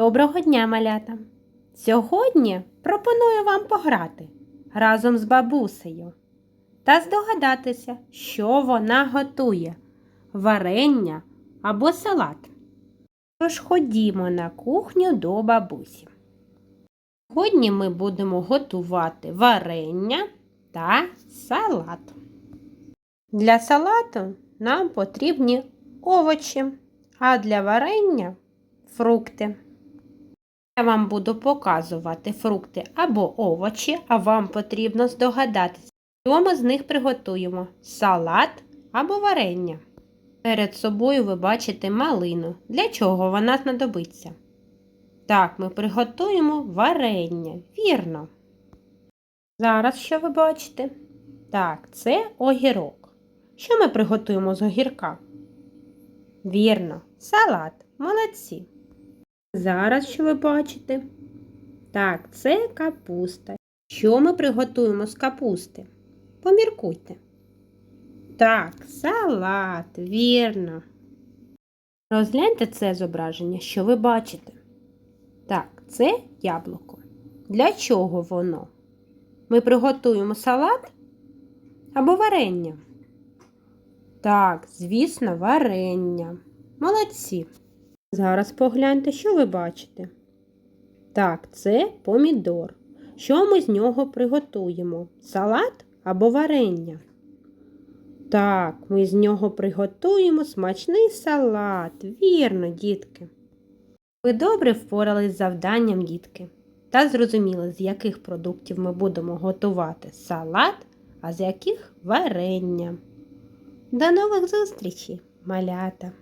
Доброго дня, малята! Сьогодні пропоную вам пограти разом з бабусею та здогадатися, що вона готує варення або салат. Тож ходімо на кухню до бабусі. Сьогодні ми будемо готувати варення та салат. Для салату нам потрібні овочі, а для варення фрукти. Я вам буду показувати фрукти або овочі, а вам потрібно здогадатися, що ми з них приготуємо салат або варення. Перед собою ви бачите малину. Для чого вона знадобиться? Так, ми приготуємо варення. Вірно. Зараз що ви бачите? Так, це огірок. Що ми приготуємо з огірка? Вірно, салат. Молодці. Зараз що ви бачите? Так, це капуста. Що ми приготуємо з капусти? Поміркуйте. Так, салат, вірно. Розгляньте це зображення, що ви бачите. Так, це яблуко. Для чого воно? Ми приготуємо салат або варення? Так, звісно, варення. Молодці. Зараз погляньте, що ви бачите. Так, це помідор. Що ми з нього приготуємо? Салат або варення? Так, ми з нього приготуємо смачний салат. Вірно, дітки. Ви добре впорались з завданням, дітки, та зрозуміли, з яких продуктів ми будемо готувати салат, а з яких варення. До нових зустрічей, малята!